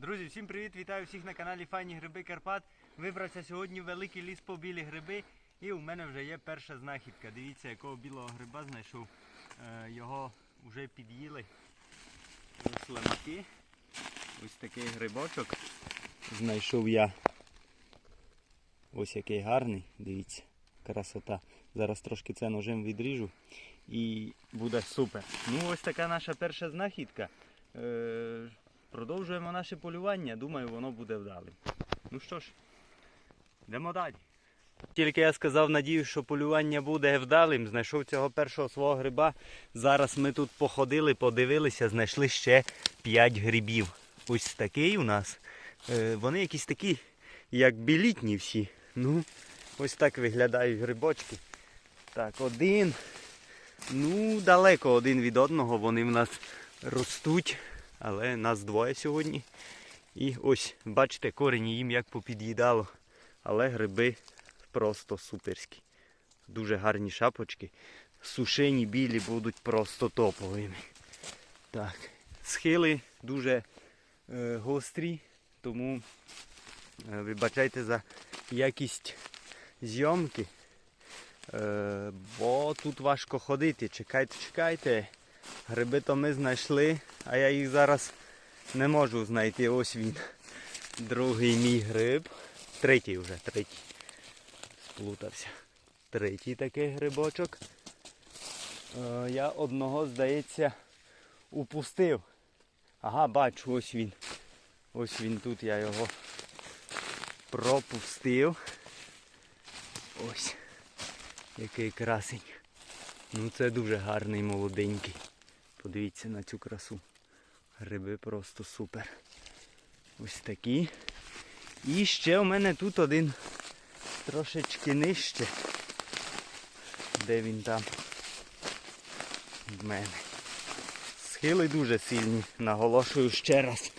Друзі, всім привіт! Вітаю всіх на каналі Файні Гриби Карпат. Вибрався сьогодні великий ліс по білі гриби. І у мене вже є перша знахідка. Дивіться, якого білого гриба знайшов. Е, його вже під'їли. Ось ламаки. Ось такий грибочок. Знайшов я. Ось який гарний, дивіться, красота. Зараз трошки це ножем відріжу і буде супер. Ну ось така наша перша знахідка. Е, продовжуємо наше полювання. Думаю, воно буде вдалим. Ну що ж, йдемо далі. Тільки я сказав, надію, що полювання буде вдалим. Знайшов цього першого свого гриба. Зараз ми тут походили, подивилися, знайшли ще 5 грибів. Ось такий у нас. Е, вони якісь такі, як білітні всі. Ну, ось так виглядають грибочки. Так, один. Ну, далеко один від одного. Вони в нас ростуть. Але нас двоє сьогодні. І ось, бачите, корені їм як попід'їдало. Але гриби просто суперські. Дуже гарні шапочки. Сушені білі будуть просто топовими. Так, схили дуже е, гострі, тому е, вибачайте за якість зйомки. Е, бо тут важко ходити. Чекайте, чекайте. Гриби то ми знайшли, а я їх зараз не можу знайти. Ось він. Другий мій гриб. Третій вже, третій. Сплутався. Третій такий грибочок. Е, я одного, здається, упустив. Ага, бачу, ось він. Ось він тут, я його пропустив. Ось. Який красень. Ну це дуже гарний молоденький. Подивіться на цю красу. Гриби просто супер. Ось такі. І ще у мене тут один трошечки нижче. Де він там? В мене. Схили дуже сильні. Наголошую ще раз.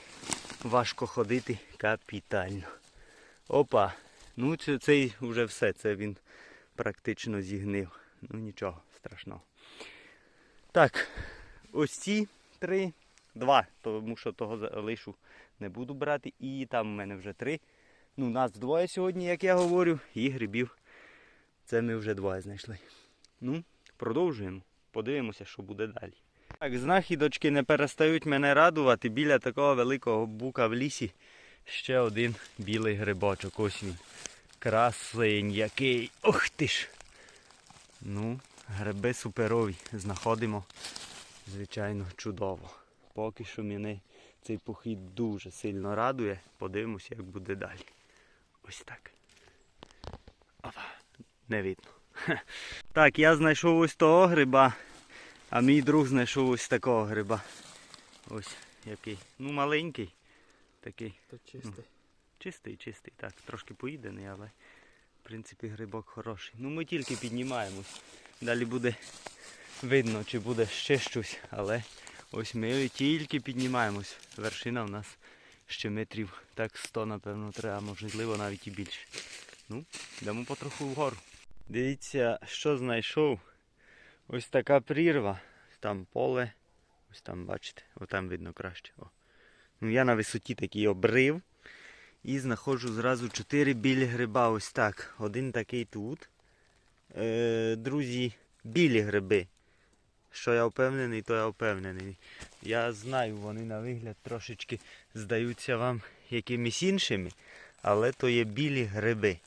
Важко ходити капітально. Опа. Ну це, цей вже все. Це він практично зігнив. Ну нічого страшного. Так, ось ці три, два, тому що того залишу не буду брати. І там у мене вже три. Ну, нас двоє сьогодні, як я говорю, і грибів. Це ми вже двоє знайшли. Ну, продовжуємо. Подивимося, що буде далі. Так, знахідочки не перестають мене радувати. Біля такого великого бука в лісі ще один білий грибочок. Ось він. Красень який. Ох ти ж! Ну, гриби суперові. Знаходимо, звичайно, чудово. Поки що мене цей похід дуже сильно радує. Подивимося, як буде далі. Ось так. Опа, не видно. Так, я знайшов ось того гриба, а мій друг знайшов ось такого гриба. Ось який. Ну, маленький. Такий. Тут чистий. Чистий, чистий, так, трошки поїдений, але в принципі грибок хороший. Ну ми тільки піднімаємось. Далі буде видно, чи буде ще щось, але ось ми тільки піднімаємось. Вершина в нас ще метрів так 100, напевно, треба, можливо, навіть і більше. Ну, йдемо потроху вгору. Дивіться, що знайшов. Ось така прірва. Там поле. Ось там, бачите, отам видно краще. О. Ну я на висоті такий обрив. І знаходжу зразу чотири білі гриба. Ось так. Один такий тут. Е, друзі, білі гриби. Що я впевнений, то я впевнений. Я знаю, вони на вигляд трошечки здаються вам якимись іншими, але то є білі гриби.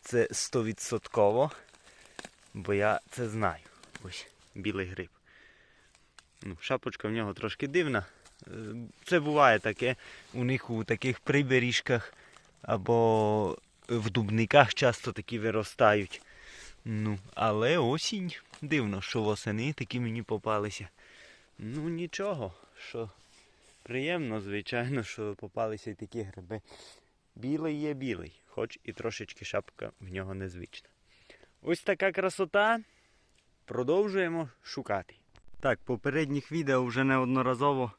Це стовідсотково, бо я це знаю. Ось білий гриб. Ну, шапочка в нього трошки дивна. Це буває таке у них у таких приберіжках або в дубниках часто такі виростають. Ну, але осінь дивно, що восени такі мені попалися. Ну нічого, що приємно, звичайно, що попалися і такі гриби. Білий є білий, хоч і трошечки шапка в нього незвична. Ось така красота. Продовжуємо шукати. Так, попередніх відео вже неодноразово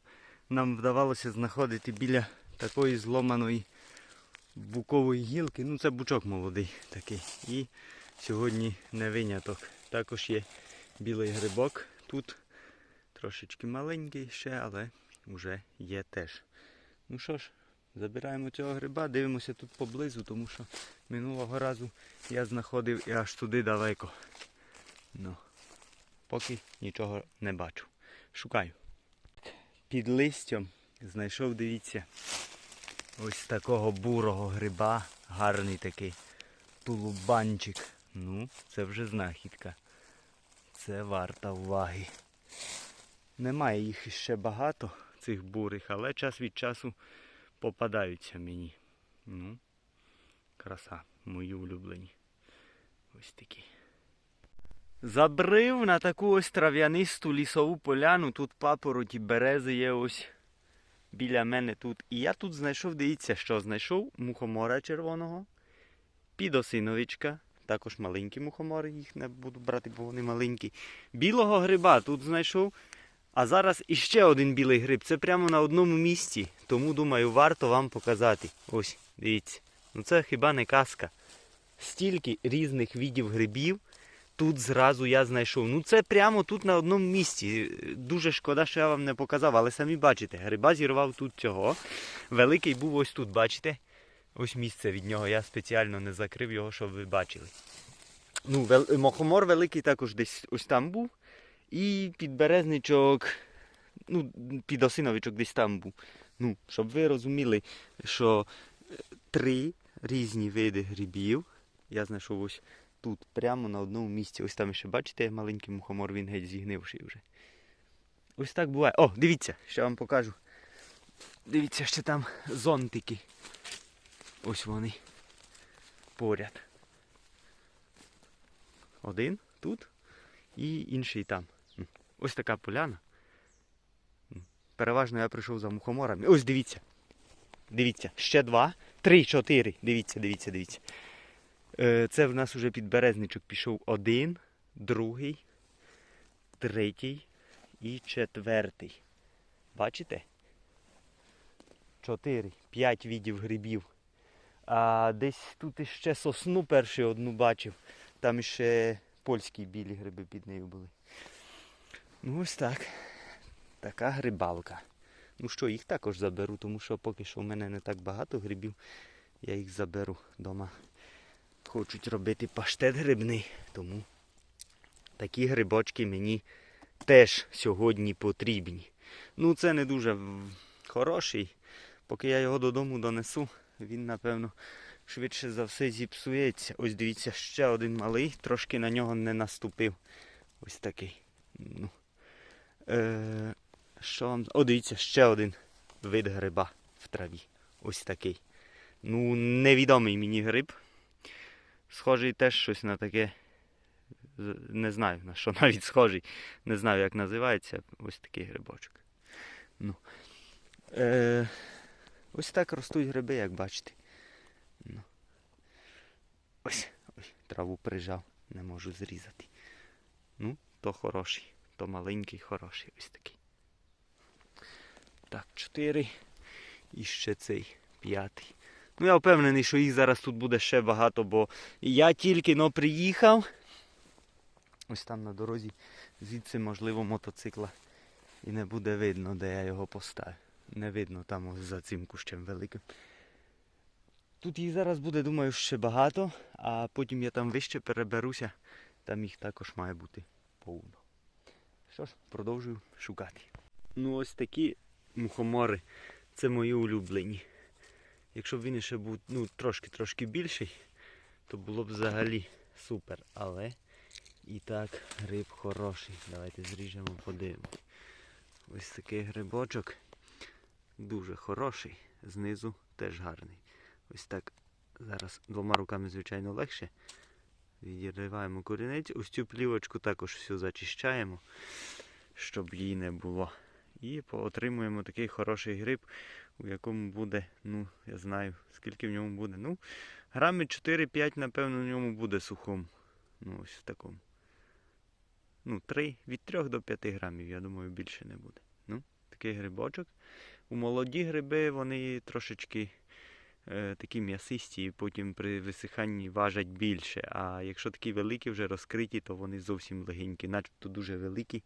нам вдавалося знаходити біля такої зломаної букової гілки. Ну це бучок молодий такий. І сьогодні не виняток. Також є білий грибок тут. Трошечки маленький ще, але вже є теж. Ну що ж, Забираємо цього гриба, дивимося тут поблизу, тому що минулого разу я знаходив і аж туди далеко. Ну, поки нічого не бачу. Шукаю. Під листям знайшов, дивіться, ось такого бурого гриба, гарний такий тулубанчик. Ну, це вже знахідка. Це варта уваги. Немає їх ще багато, цих бурих, але час від часу попадаються мені. Ну, краса, мої улюблені. Ось такі. Забрив на таку ось трав'янисту лісову поляну. Тут папороті берези є ось біля мене тут. І я тут знайшов, дивіться, що знайшов мухомора червоного, підосиновичка, також маленькі мухомори, їх не буду брати, бо вони маленькі. Білого гриба тут знайшов. А зараз іще один білий гриб. Це прямо на одному місці. Тому думаю, варто вам показати. Ось, дивіться. Ну це хіба не казка. Стільки різних видів грибів тут зразу я знайшов. Ну це прямо тут на одному місці. Дуже шкода, що я вам не показав, але самі бачите, гриба зірвав тут цього. Великий був ось тут, бачите? Ось місце від нього. Я спеціально не закрив його, щоб ви бачили. Ну, вел... мохомор великий також десь ось там був. І підберезничок, ну, підосиновичок десь там був. Ну, щоб ви розуміли, що е, три різні види грибів я знайшов ось тут, прямо на одному місці. Ось там ще бачите маленький мухомор, він геть зігнивший вже. Ось так буває. О, дивіться, ще вам покажу. Дивіться, ще там зонтики. Ось вони. Поряд. Один тут і інший там. Ось така поляна. Переважно я прийшов за мухоморами. Ось дивіться. Дивіться, ще два, три, чотири. Дивіться, дивіться, дивіться. Е, Це в нас уже підберезничок пішов один, другий, третій і четвертий. Бачите? Чотири, п'ять видів грибів. А десь тут іще сосну першу одну бачив. Там ще польські білі гриби під нею були. Ну ось так. Така грибалка. Ну що, їх також заберу, тому що поки що в мене не так багато грибів. Я їх заберу вдома. Хочуть робити паштет грибний, тому такі грибочки мені теж сьогодні потрібні. Ну, це не дуже хороший. Поки я його додому донесу, він, напевно, швидше за все зіпсується. Ось дивіться, ще один малий, трошки на нього не наступив. Ось такий. Ну. Е, що вам. О, дивіться, ще один вид гриба в траві. Ось такий. Ну, невідомий мені гриб. Схожий теж щось на таке. Не знаю на що навіть схожий. Не знаю, як називається. Ось такий грибочок. Ну. Е, ось так ростуть гриби, як бачите. Ну. Ось, ось, траву прижав, не можу зрізати. Ну, то хороший, то маленький, хороший, ось такий. Так, чотири. І ще цей п'ятий. Ну, я впевнений, що їх зараз тут буде ще багато, бо я тільки но приїхав. Ось там на дорозі, звідси, можливо, мотоцикла і не буде видно, де я його поставив. Не видно там за цим кущем великим. Тут їх зараз буде, думаю, ще багато, а потім я там вище переберуся, там їх також має бути повно. Що ж, продовжую шукати. Ну ось такі мухомори. Це мої улюблені. Якщо б він ще був ну, трошки-трошки більший, то було б взагалі супер. Але і так гриб хороший. Давайте зріжемо, подивимось. Ось такий грибочок. Дуже хороший. Знизу теж гарний. Ось так. Зараз двома руками, звичайно, легше. Відриваємо корінець. Ось цю плівочку також всю зачищаємо, щоб її не було. І отримуємо такий хороший гриб, у якому буде, ну, я знаю, скільки в ньому буде. Ну, грами 4-5, напевно, в ньому буде сухому. Ну, ось в такому. Ну, 3, від 3 до 5 грамів, я думаю, більше не буде. Ну, такий грибочок. У молоді гриби вони трошечки е, такі м'ясисті, і потім при висиханні важать більше. А якщо такі великі вже розкриті, то вони зовсім легенькі, начебто дуже великі,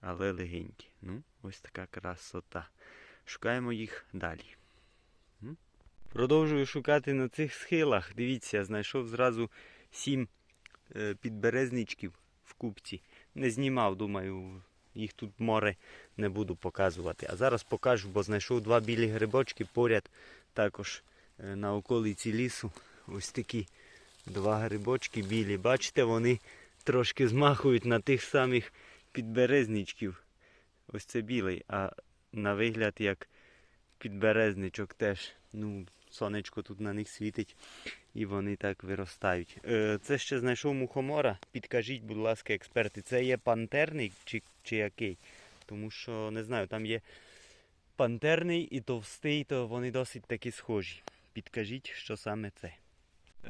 але легенькі. Ну, ось така красота. Шукаємо їх далі. Продовжую шукати на цих схилах. Дивіться, знайшов зразу сім е, підберезничків в купці. Не знімав, думаю, їх тут море не буду показувати. А зараз покажу, бо знайшов два білі грибочки поряд також е, на околиці лісу. Ось такі два грибочки білі. Бачите, вони трошки змахують на тих самих підберезничків. Ось це білий, а на вигляд як підберезничок теж. Ну, сонечко тут на них світить і вони так виростають. Е, це ще знайшов мухомора. Підкажіть, будь ласка, експерти, це є пантерний чи, чи який? Тому що не знаю, там є пантерний і товстий, то вони досить таки схожі. Підкажіть, що саме це.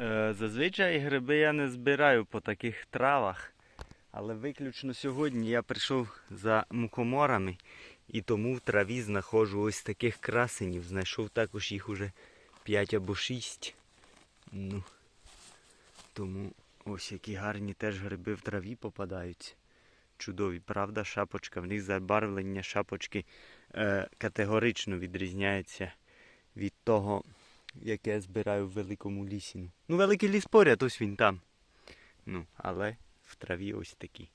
Е, зазвичай гриби я не збираю по таких травах. Але виключно сьогодні я прийшов за мухоморами і тому в траві знаходжу ось таких красенів. Знайшов також їх уже 5 або 6. Ну, тому ось які гарні теж гриби в траві попадаються. Чудові, правда, шапочка. В них забарвлення шапочки е, категорично відрізняється від того, яке я збираю в великому лісі. Ну, великий ліс поряд, ось він там. Ну, але в траві ось такі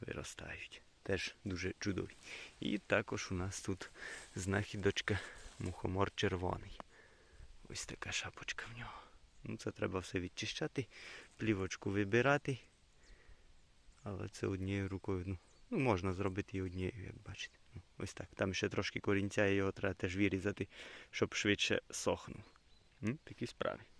виростають. Теж дуже чудові. І також у нас тут знахідочка мухомор червоний. Ось така шапочка в нього. Ну, це треба все відчищати, плівочку вибирати. Але це однією рукою. Ну, ну можна зробити і однією, як бачите. Ну, ось так. Там ще трошки корінця, його треба теж вирізати, щоб швидше сохнув. Такі справи.